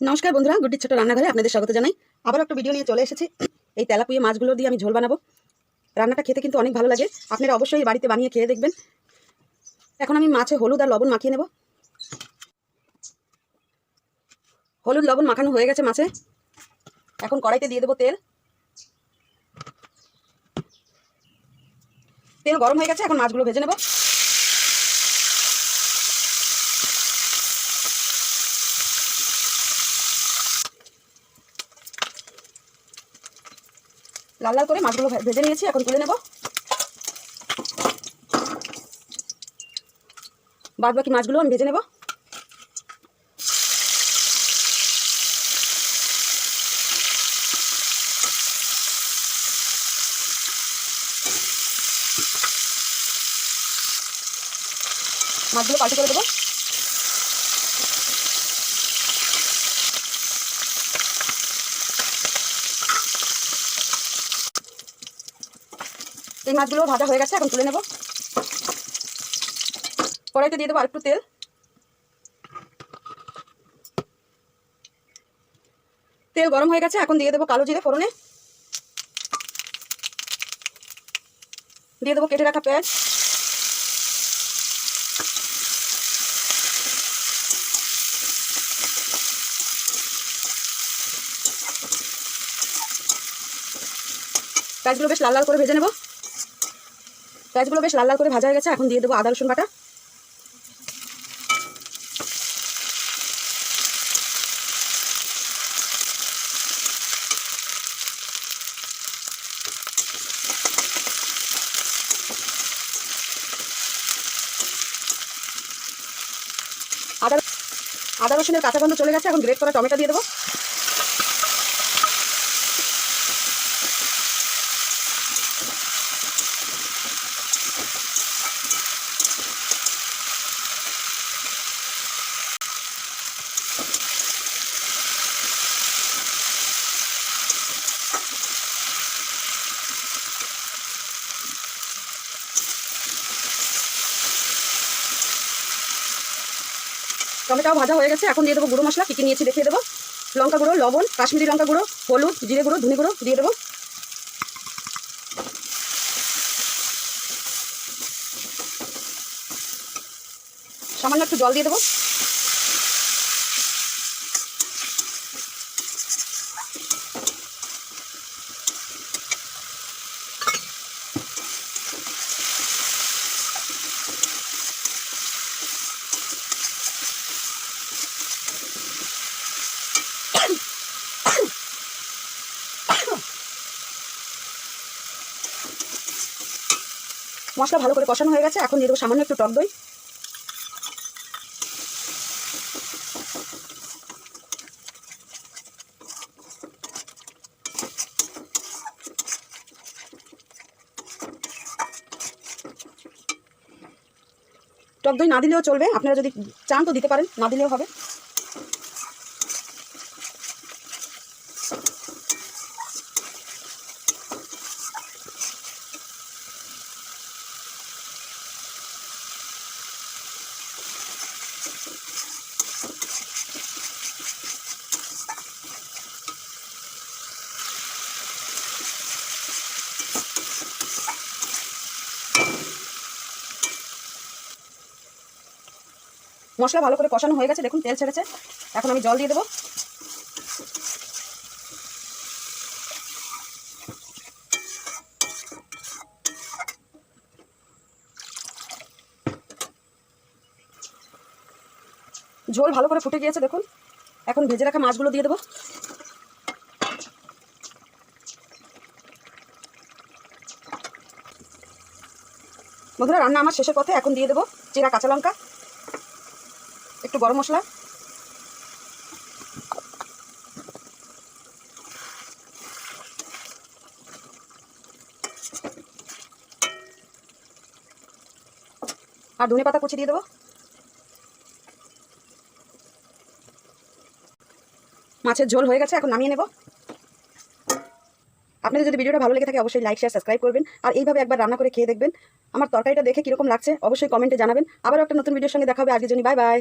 নমস্কার বন্ধুরা, গুড্ডি ছোট রান্নাঘরে আপনাদের স্বাগত জানাই। আবার একটা ভিডিও নিয়ে চলে এসেছি। এই তেলাপুয়ে মাছগুলো দিয়ে আমি ঝোল বানাবো। রান্নাটা খেতে কিন্তু অনেক ভালো লাগে। আপনারা অবশ্যই বাড়িতে বানিয়ে খেয়ে দেখবেন। এখন আমি মাছে হলুদ আর লবণ মাখিয়ে নেব। হলুদ, লবণ মাখানো হয়ে গেছে মাছে। এখন কড়াইতে দিয়ে দেবো তেল। তেল গরম হয়ে গেছে, এখন মাছগুলো ভেজে নেব। লাল লাল করে মাছগুলো ভেজে নিয়েছি, এখন তুলে নেব। বাদ বাকি মাছগুলো আমি ভেজে নেব। মাছগুলো পাল্টে করে দেবো। এই মাছগুলো ভাজা হয়ে গেছে, এখন তুলে নেব। কড়াইতে দিয়ে দেবো আরেকটু তেল। তেল গরম হয়ে গেছে, এখন দিয়ে দেবো কালো জিরে ফোড়নে। দিয়ে দেবো কেটে রাখা পেঁয়াজ। পেঁয়াজগুলো বেশ লাল লাল করে ভেজে নেব। পেঁয়াজগুলো বেশ লাল লাল করে ভাজা হয়ে গেছে, এখন দিয়ে দেবো আদা, রসুন বাটা। আদা আদা রসুনের কাঁচা গন্ধ চলে গেছে, এখন গ্রেট করা টমেটো দিয়ে দেবো। টমেটো ভাজা হয়ে গেছে। এখন দিয়ে দেবো গুঁড়ো মশলা কী কী নিয়েছি, দেখিয়ে দেবো। লঙ্কা গুঁড়ো, লবণ, কাশ্মীরি লঙ্কা গুঁড়ো, হলুদ, জিরে গুঁড়ো, ধনে গুঁড়ো দিয়ে দেবো। সামান্য একটু জল দিয়ে দেবো। মশলা ভালো করে কষানো হয়ে গেছে, এখন দিয়ে দেবো সামান্য একটু টক দই। টক দই না দিলেও চলবে, আপনারা যদি চান তো দিতে পারেন, না দিলেও হবে। মশলা ভালো করে কষানো হয়ে গেছে, দেখুন তেল ছেড়েছে। এখন আমি জল দিয়ে দেবো। ঝোল ভালো করে ফুটে গিয়েছে, দেখুন। এখন ভেজে রাখা মাছগুলো দিয়ে দেবো। বন্ধুরা, রান্না আমার শেষের পথে। এখন দিয়ে দেবো চিরা কাঁচা লঙ্কা। একটু গরম মশলা। আর ধনে পাতা কুচি দিয়ে দেবো। মাছের ঝোল হয়ে গেছে, এখন নামিয়ে নেব। আপনাদের যদি ভিডিওটা ভালো লেগে থাকে, অবশ্যই লাইক শেয়ার সাবস্ক্রাইব করবেন। আর এইভাবে একবার রান্না করে খেয়ে দেখবেন। আমার তরকারিটা দেখে কীরকম লাগছে, অবশ্যই কমেন্টে জানাবেন। আবারও একটা নতুন ভিডিওর সঙ্গে দেখা হবে। আজকের জন্য বাই বাই